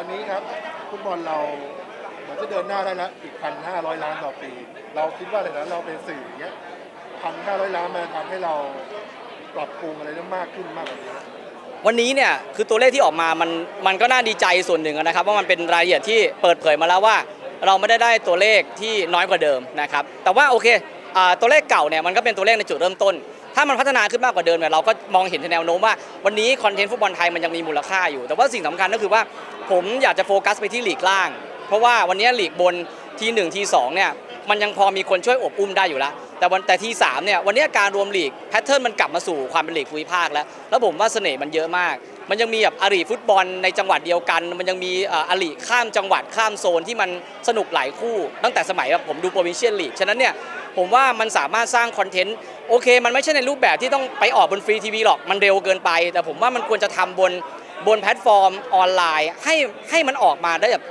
วันนี้ครับฟุตบอลเราเหมือนจะเดินหน้าได้แล้วอีกพันห้าร้อยล้านต่อปี เราคิดว่าในนั้นเราเป็นสื่ออย่างเงี้ยพันห้าร้อยล้านมาทำให้เราปรับปรุงอะไรได้มากขึ้นมากกว่านี้วันนี้เนี่ยคือตัวเลขที่ออกมามันมันก็น่าดีใจส่วนหนึ่งนะครับว่ามันเป็นรายละเอียดที่เปิดเผยมาแล้วว่า เราไม่ได้ได้ตัวเลขที่น้อยกว่าเดิมนะครับแต่ว่าโอเคอาตัวเลขเก่าเนี่ยมันก็เป็นตัวเลขในจุดเริ่มต้น ถ้ามันพัฒนาขึ้นมากกว่าเดิมเนี่ยเราก็มองเห็นแนวโน้มว่า วันนี้คอนเทนต์ฟุตบอลไทยมันยังมีมูลค่าอยู่ แต่ว่าสิ่งสำคัญก็คือว่าผมอยากจะโฟกัสไปที่ลีกล่าง เพราะว่าวันนี้ลีกบนทีหนึ่งทีสองเนี่ยมันยังพอมีคนช่วยอบอุ้มได้อยู่แล้ว แต่วันแต่ทีสามเนี่ยวันนี้การรวมลีกแพทเทิร์นมันกลับมาสู่ความเป็นลีกภูมิภาคแล้ว แล้วผมว่าเสน่ห์มันเยอะมาก มันยังมีแบบอารีฟุตบอลในจังหวัดเดียวกัน มันยังมีอารีข้ามจังหวัดข้ามโซนที่มันสนุกหลายคู่ ตั้งแต่สมัยแบบผมดูโปรวินเชียนลีกฉะนั้นเนี่ย ผมว่ามันสามารถสร้างคอนเทนต์โอเค มันไม่ใช่ในรูปแบบที่ต้องไปออกบนฟรีทีวีหรอกมันเร็วเกินไป แต่ผมว่ามันควรจะทำบนบนแพลตฟอร์มออนไลน์ ให้ให้มันออกมาได้แบบ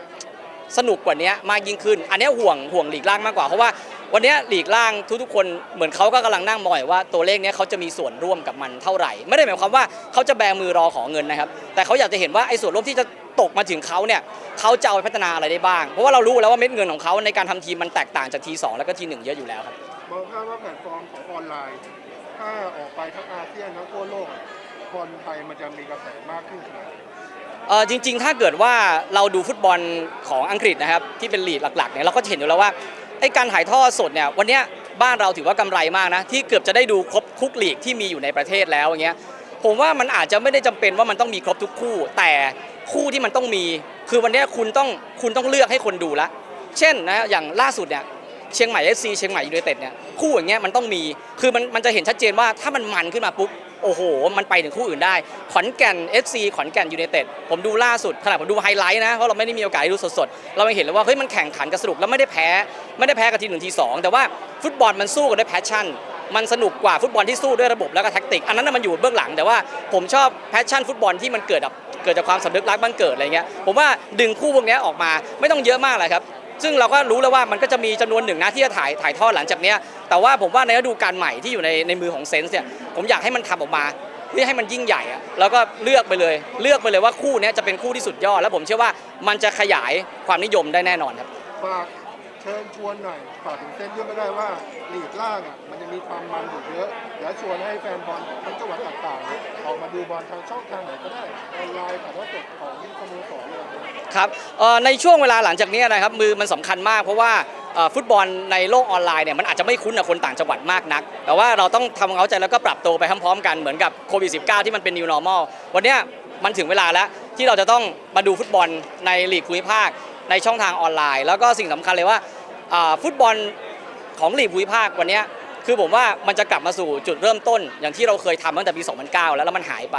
สนุกกว่านี้มากยิ่งขึ้น อันนี้ห่วงห่วงหลีกล่างมากกว่าเพราะว่าวันนี้หลีกล่างทุกๆคนเหมือนเขาก็กำลังนั่งมองอยู่ว่าตัวเลขนี้เขาจะมีส่วนร่วมกับมันเท่าไหร่ ไม่ได้หมายความว่าเขาจะแบมือรอขอเงินนะครับ แต่เขาอยากจะเห็นว่าไอ้ส่วนร่วมที่จะ ตกมาถึงเขาเนี่ยเขาจะเอาไปพัฒนาอะไรได้บ้าง เพราะว่าเรารู้แล้วว่าเม็ดเงินของเขาในการทำทีมมันแตกต่างจากทีสองแล้วก็ทีหนึ่งเยอะอยู่แล้วครับมองภาพว่าแพลตฟอร์มของออนไลน์ถ้าออกไปทั้งอาเซียนทั้งทั่วโลกบอลไทยมันจะมีกระแสมากขึ้นขนาดไหนเออจริง ๆ ถ้าเกิดว่าเราดูฟุตบอลของอังกฤษนะครับที่เป็นลีกหลักๆเนี่ยเราก็จะเห็นอยู่แล้วว่าไอ้การถ่ายทอดสดเนี่ยวันเนี้ยบ้านเราถือว่ากำไรมากนะที่เกือบจะได้ดูครบทุกลีกที่มีอยู่ในประเทศแล้วอย่างเงี้ย ผมว่ามันอาจจะไม่ได้จำเป็นว่ามันต้องมีครบทุกคู่ แต่คู่ที่มันต้องมี คือวันนี้คุณต้องคุณต้องเลือกให้คนดูละ เช่นนะอย่างล่าสุดเนี่ยเชียงใหม่เอฟซีเชียงใหม่ยูไนเต็ดเนี่ยคู่อย่างเงี้ยมันต้องมีคือมันมันจะเห็นชัดเจนว่าถ้ามันมันขึ้นมาปุ๊บโอ้โห มันไปถึงคู่อื่นได้ ขอนแก่น FC ขอนแก่นยูไนเต็ดผมดูล่าสุดขณะผมดูไฮไลท์นะ เพราะเราไม่ได้มีโอกาสได้ดูสดๆ เราไปเห็นเลยว่าเฮ้ยมันแข่งขันกันสนุกแล้วไม่ได้แพ้ ไม่ได้แพ้กับทีหนึ่งทีสองแต่ว่าฟุตบอลมันสู้กันด้วยแพชชั่น มันสนุกกว่าฟุตบอลที่สู้ด้วยระบบแล้วก็แท็กติก อันนั้นมันอยู่เบื้องหลังแต่ว่าผมชอบแพชชั่นฟุตบอลที่มันเกิดแบบเกิดจากความสำนึกรักบ้านเกิดอะไรเงี้ยผมว่าดึงคู่พวกนี้ออกมาไม่ต้องเยอะมากเลยครับซึ่งเราก็รู้แล้วว่ามันก็จะมีจำนวนหนึ่งนะที่จะถ่ายถ่ายทอดหลังจากเนี้ยแต่ว่าผมว่าในฤดูกาลใหม่ที่อยู่ในในมือของเซนส์เนี่ยผมอยากให้มันทำออกมาเพื่อให้มันยิ่งใหญ่อะแล้วก็เลือกไปเลย เลือกไปเลยว่าคู่นี้จะเป็นคู่ที่สุดยอด แล้วผมเชื่อว่ามันจะขยายความนิยมได้แน่นอนครับฝาก เชิญชวนหน่อยฝากถึงเส้นด้วยไม่ได้ว่าหลีกล่างอะมันจะมีความมันอยู่เยอะเดี๋ยวชวนให้แฟนบอลทั้งจังหวัดต่างๆออกมาดูบอลทางช่องทางไหนก็ได้ออนไลน์ถ่ายทอดสดของสโมสรเลยนะครับครับในช่วงเวลาหลังจากนี้นะครับมือมันสำคัญมากเพราะว่าฟุตบอลในโลกออนไลน์เนี่ยมันอาจจะไม่คุ้นกับคนต่างจังหวัดมากนัก แต่ว่าเราต้องทำความเข้าใจแล้วก็ปรับตัวไปพร้อมๆกันเหมือนกับโควิด -19 ที่มันเป็น new normal วันเนี้ยมันถึงเวลาแล้วที่เราจะต้องมาดูฟุตบอลในลีกภูมิภาค ในช่องทางออนไลน์ แล้วก็สิ่งสำคัญเลยว่าฟุตบอลของลีกภูมิภาควันนี้คือผมว่ามันจะกลับมาสู่จุดเริ่มต้น อย่างที่เราเคยทำตั้งแต่ปี 2009 แล้วแล้วมันหายไป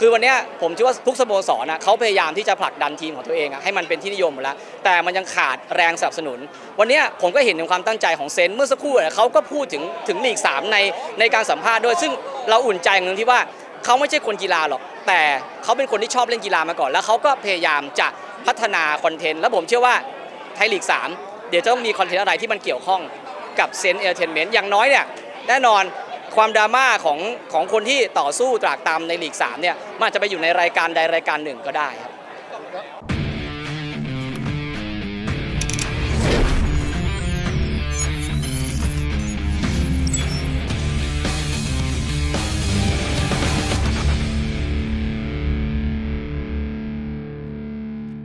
คือวันนี้ผมคิดว่าทุกสโมสรนะเขาพยายามที่จะผลักดันทีมของตัวเองให้มันเป็นที่นิยมหมดแล้ว แต่มันยังขาดแรงสนับสนุน วันนี้ผมก็เห็นถึงความตั้งใจของเซนเมื่อสักครู่เขาก็พูดถึงถึงลีกสามในในการสัมภาษณ์ด้วย ซึ่งเราอุ่นใจอย่างหนึงที่ว่าเขาไม่ใช่คนกีฬาหรอก แต่เขาเป็นคนที่ชอบเล่นกีฬามาก่อน แล้วเขาก็พยายามจะ พัฒนาคอนเทนต์ แล้วผมเชื่อว่าไทยลีก 3 เดี๋ยวจะต้องมีคอนเทนต์อะไรที่มันเกี่ยวข้องกับเซนต์เอเทนเมนต์อย่างน้อยเนี่ยแน่นอนความดราม่าของของคนที่ต่อสู้ตรากตรำในลีก 3 เนี่ยมันจะไปอยู่ในรายการใดรายการหนึ่งก็ได้ครับ